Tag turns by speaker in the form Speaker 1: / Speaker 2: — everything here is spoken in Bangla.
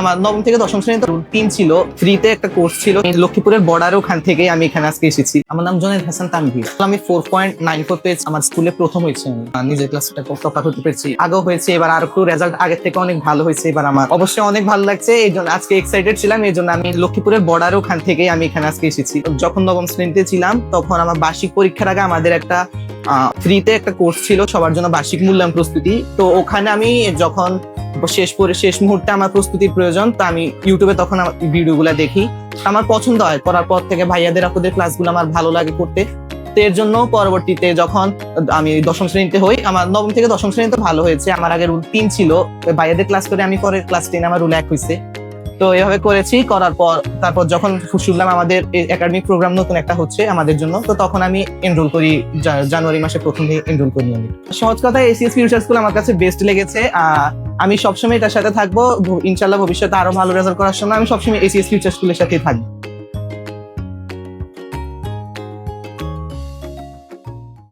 Speaker 1: আমার নবম থেকে দশম শ্রেণীতে তিন ছিল। ফ্রিতে একটা কোর্স ছিল। লক্ষ্মীপুরের বর্ডার ওখান থেকে আমি এখানে আজকে এসেছি। আমার নাম জনের হাসান তানভীর। আমি ফোর পয়েন্ট নাইন ফোর পেয়েছি। আমার স্কুলে প্রথম হয়েছে আমি। নিজের ক্লাসটা টপার হতে পেরেছি। আগেও হয়েছে, এবার আর একটু রেজাল্ট আগের থেকে অনেক ভালো হয়েছে। এবার আমার অবশ্যই অনেক ভালো লাগছে। এই জন্য আজকে এক্সাইটেড ছিলাম। এই জন্য আমি লক্ষ্মীপুরের বর্ডার ওখান থেকে আমি এখানে আজকে এসেছি। যখন নবম শ্রেণীতে ছিলাম, তখন আমার বার্ষিক পরীক্ষার আগে আমাদের একটা ফ্রিতে একটা কোর্স ছিল। সবার জন্য বার্ষিক মূল্যায়ন প্রস্তুতি। তো ওখানে আমি যখন শেষ পরে, শেষ মুহূর্তে আমার প্রস্তুতির প্রয়োজন, তো আমি ইউটিউবে তখন ভিডিওগুলো দেখি। আমার পছন্দ হয়, করার পর থেকে ভাইয়াদের, আপুদের ক্লাসগুলো আমার ভালো লাগে করতে। তো এর জন্য পরবর্তীতে যখন আমি দশম শ্রেণীতে হই, আমার নবম থেকে দশম শ্রেণীতে ভালো হয়েছে, আমার আগে রুল তিন ছিল। ভাইয়াদের ক্লাস করে আমি পরে ক্লাস টেন আমার রুল এক হয়েছে তো এভাবে করেছি, করার পর তারপর যখন শুনলাম আমাদের একাডেমিক প্রোগ্রাম নতুন একটা হচ্ছে আমাদের জন্য, তো তখন আমি এনরোল করি জানুয়ারি মাসে প্রথমে এনরোল করি আমি। সহজ কথা এসিএস ফিউচার স্কুল আমার কাছে বেস্ট লেগেছে আমি সবসময় এটার সাথে থাকব ইনশাল্লাহ ভবিষ্যতে আরও ভালো রেজাল্ট করার সময় আমি সবসময় এসিএস ফিউচার স্কুলের সাথেই থাকব।